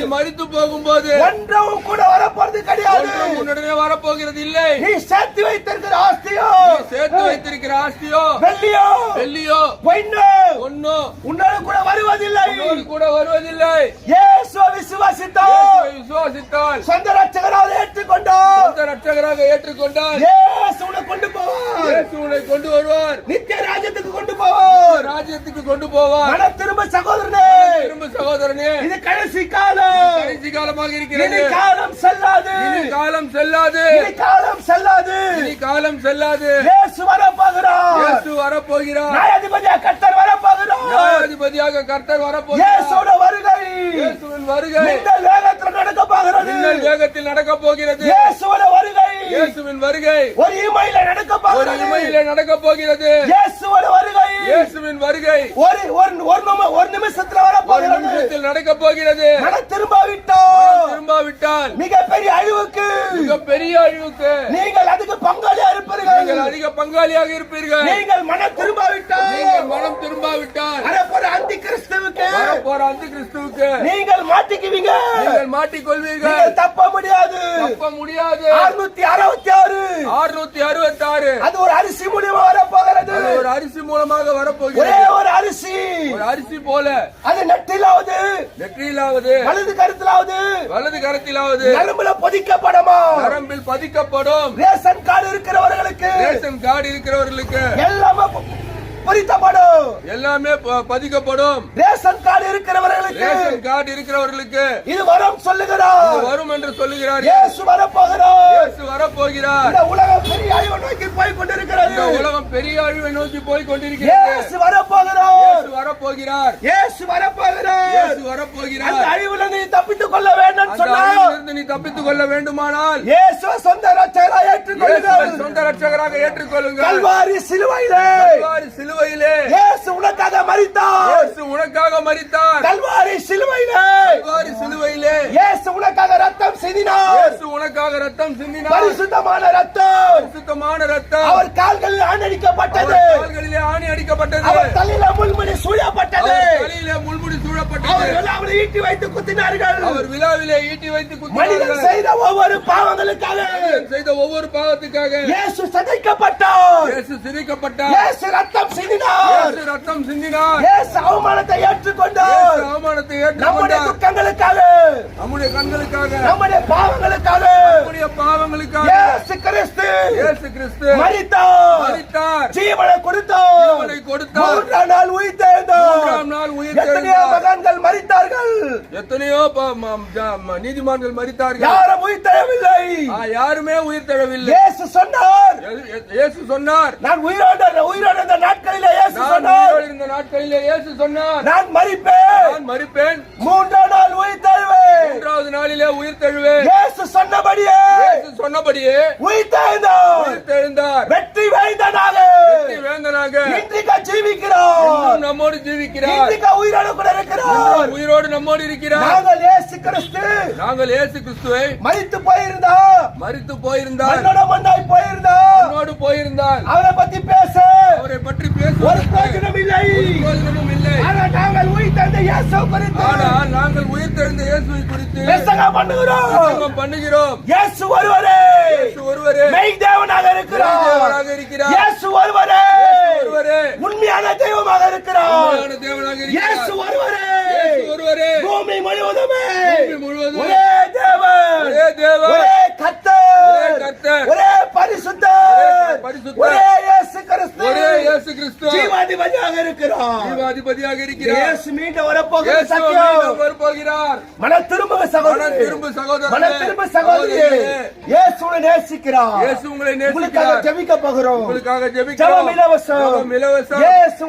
நீ மறித்து போகும்போது ஒன்றும் கூட வரப்போறது கிடையாது. உன்னுடனே வரப்போகிறது இல்லை. நீ சேர்த்து வைத்திருக்கிற ஆஸ்தியோ? சேர்த்து வைத்திருக்கிற ஆஸ்தியோ? வெள்ளியோ? வெள்ளியோ? பொன்னோ பொன்னோ உன்னோடு கூட வருவதில்லை. உன்னோடு கூட வருவதில்லை. இயேசுவை விசுவாசித்தோம் இயேசுவை விசுவாசித்தால். சொந்த ரட்சகராக ஏற்றுக்கொண்டோம் சொந்த ரட்சகராக ஏற்றுக்கொண்டால் இயேசு உன்னை கொண்டு போவார். இயேசு உன்னை கொண்டு வருவார். நித்திய ராஜ்யத்துக்கு கொண்டு போவார். ராஜ்யத்துக்கு கொண்டு போவார். திரும்ப சகோதரனே. திரும்ப சகோதரனே. இது கடைசி காலம். காலமாக இருக்கிறது. காலம் செல்லாது. காலம் செல்லாது. காலம் செல்லாது. காலம் செல்லாது. இயேசு வரப்போகிறார். இயேசு வரப்போகிறார். நியாயாதிபதியா கர்த்தர் வரப்போகிறார். நியாயாதிபதியாக கர்த்தர் வரப்போகிறார். இயேசுவோட வருகை. இயேசுவின் வருகை. மின்னல் வேகத்தில் நடக்க போகிறது. மின்னல் வேகத்தில் நடக்க போகிறது. இயேசுவோட வருகை. இயேசுவின் வருகை. ஒரு இமையில நடக்க ஒரு போகிறது. இமையிலே நடக்க போகிறது. இயேசுவோட வருகை. இயேசுவின் வருகை. ஒரு ஒரு ஒரு ஒரு நிமிஷத்துல வர நிமிஷத்தில் நடக்க போகிறது. மன திரும்பாவிட்டோம் திரும்பாவிட்டால். மிகப்பெரிய அழிவுக்கு. மிக பெரிய அழிவுக்கு. நீங்கள் அதுக்கு பங்காளியா நீங்கள் இருப்பீர்கள் அதிக பங்காளியாக இருப்பீர்கள். நீங்கள் மன திரும்பாவிட்டால். நீங்கள் மனம் திரும்பாவிட்டால். வரப்போற அந்தி கிறிஸ்துவுக்கு வரப்போற அந்த கிறிஸ்துவுக்கு நீங்கள் மாட்டிக்குவீங்க. நீங்கள் மாட்டிக்கொள்வீர்கள். நீங்கள் தப்ப முடியாது. தப்ப முடியாது. அறுநூத்தி அறுபத்தி ஆறு. ஆறுநூத்தி அறுபத்தி ஆறு அது ஒரு அரிசி மூலியமா வரப்போகிறது ஒரு அரிசி மூலமாக ஒரே வரப்போகிறது. ஒரு அரிசி. ஒரு அரிசி போல. அது நெட்டிலாவது நெற்றியிலாவது வலது கருத்திலாவது. வலது கரத்திலாவது. நரம்புல பொதிக்கப்படுமா? நரம்பில் பதிக்கப்படும். ரேஷன் கார்டு இருக்கிறவர்களுக்கு. ரேஷன் கார்டு இருக்கிறவர்களுக்கு. எல்லாமே பொறித்தப்படும். எல்லாமே பதிக்கப்படும். ரேஷன் கார்டு இருக்கிறவர்களுக்கு ரேஷன் கார்டு இருக்கிறவர்களுக்கு இது வரம் சொல்லுகிறார். இது வரும் என்று சொல்லுகிறார். இயேசு வரப்போகிறார். இயேசு வரப்போகிறார். இந்த உலகம் பெரிய அழிவை நோக்கி போய் கொண்டிருக்கிறது இந்த உலகம் பெரிய அழிவை நோக்கி போய் கொண்டிருக்கிறது இயேசு வரப்போகிறார். இயேசு வரப்போகிறார். இயேசு வரப்போகிறார். இயேசு வரப்போகிறார். அந்த அழிவுல நீ தப்பித்துக் கொள்ள வேண்டும் அழிவிலிருந்து நீ தப்பித்துக் கொள்ள வேண்டுமானால் இயேசு சொந்த ஏற்றுக்கொள்ளுங்கள் சொந்த ரட்சகராக ஏற்றுக்கொள்ளுங்கள். கல்வாரி சிலுவையிலே. கல்வாரி சிலுவையிலே. இயேசு உனக்காக மரித்தார். இயேசு உனக்காக மரித்தார். கல்வாரி சிலுவையிலே. கல்வாரி சிலுவையிலே. இயேசு உனக்காக ரத்தம் சிந்தினார். இயேசு உனக்காக ரத்தம் சிந்தினார். பரிசுத்தமான ரத்தம் சுத்தமான ரத்தம் அவர் கால்களில் ஆணடிக்கப்பட்டது அவர் கால்களிலே ஆணி அடிக்கப்பட்டது. அவர் தலையில முள்முடி சூழப்பட்டது. தலையிலே முள்முடி சூழப்பட்டது. அவர் ஈட்டி வைத்து குத்தினார்கள். அவர் விழாவிலே ஈட்டி வைத்து குத்தினார்கள். செய்த ஒவ்வொரு பாவங்களுக்காக செய்த ஒவ்வொரு பாவத்துக்காக இயேசு சதைக்கப்பட்டார் இயேசு சிரிக்கப்பட்டார். இயேசு ரத்தம் சிந்தினார். இயேசு ரத்தம் சிந்தினார். இயேசு அவமானத்தை ஏற்றுக்கொண்டார். அவமானத்தை நம்முடைய ஏற்றுக்கொண்டார் துக்கங்களுக்காக. நம்முடைய கண்களுக்காக. நம்முடைய பாவங்களுக்காக. நம்முடைய பாவங்களுக்காக. இயேசு கிறிஸ்து இயேசு கிறிஸ்து மரித்தார். மரித்தார். ஜீவனை கொடுத்தார். ஜீவனை கொடுத்தார். மூன்றாம் நாள் உயிர்த்தெழுந்தார் மூன்றாம் நாள் உயிர் எத்தனையோ தெழுந்தார். மகான்கள் மரித்தார்கள் எத்தனையோ நீதிமான்கள் மரித்தார்கள் யாரும் உயிர்த்தெழவில்லை ஆ, யாருமே உயிர் தழவில்லை இயேசு சொன்னார். இயேசு சொன்னார். நான் உயிரோடு உயிரோடு இந்த நாட்களிலே இயேசு சொன்னார். இருந்த நாட்களிலே இயேசு சொன்னார். நான் மரிப்பேன் நான் மரிப்பேன் மூன்றாம் நாள் உயிர் மூன்றாவது நாளிலே உயிர் தழுவேன். இயேசு சொன்னபடியே இயேசு சொன்னபடியே உயிர் தெழுந்தார். உயிர் தெழுந்தார். வெற்றி வேந்தனாக. வெற்றி வேந்தனாக. இன்றைக்கு ஜீவிக்கிறோம் இன்னும் நம்மோடு ஜீவிக்கிறார். இன்றைக்கு உயிரோடு கூட இருக்கிறோம் இன்னும் உயிரோடு நம்மோடு இருக்கிறார். நாங்கள் இயேசு கிறிஸ்து. நாங்கள் இயேசு கிறிஸ்துவை மரித்து போயிருந்தா மரித்து போயிருந்தால் மண்ணோட மண்ணாய் போயிருந்தா நம்மோடு போயிருந்தால் அவரை பத்தி பேச அவரை பற்றி ஒரு பிரயோஜனம் இல்லை. பிரயோஜனமும் இல்லை. ஆனால் நாங்கள் உயிர் தந்த இயேசு குறித்து ஆனால் நாங்கள் உயிர் தெழுந்த இயேசுவை குறித்து பிரசங்கம் பண்ணுகிறோம். பிரசங்கம் பண்ணுகிறோம். இயேசு ஒருவரே. இயேசு ஒருவரே. மெய் தேவனாக இருக்கிறார். தேவனாக இருக்கிறார். இயேசு ஒருவரே. ஒருவரே. உண்மையான தெய்வமாக இருக்கிறார். உண்மையான தேவனாக இயேசு இருக்கிறார் ஒருவரே. இயேசு ஒருவரே. பூமி முழுவதுமே பூமி முழுவதும் ஒரே தேவன் ஒரே தேவன் ஒரே கர்த்தர் ஒரே கர்த்தர் ஒரே பரிசுத்தர் ஒரே பரிசுத்தர். ஒரே இயேசு கிறிஸ்து ஒரே இயேசு கிறிஸ்து ஜீவாதிபதியாக இருக்கிறார். ஜீவாதிபதியாக இருக்கிறார். இயேசு மீண்டும் வரப்போகிற இயேசு சத்தியம் வரப்போகிறார். மன திரும்ப சகோதரன் மனம் திரும்ப சகோதரனே. மன திரும்ப சகோதரி சகோதரியே. இயேசுவை நேசிக்கிறார். இயேசு உங்களை நேசிக்கிறார். ஜெபிக்க போகிறோம். உங்களுக்காக ஜெபம் ஜெபிக்கிறோம் இலவசம். ஜெபம் இலவசம். இயேசு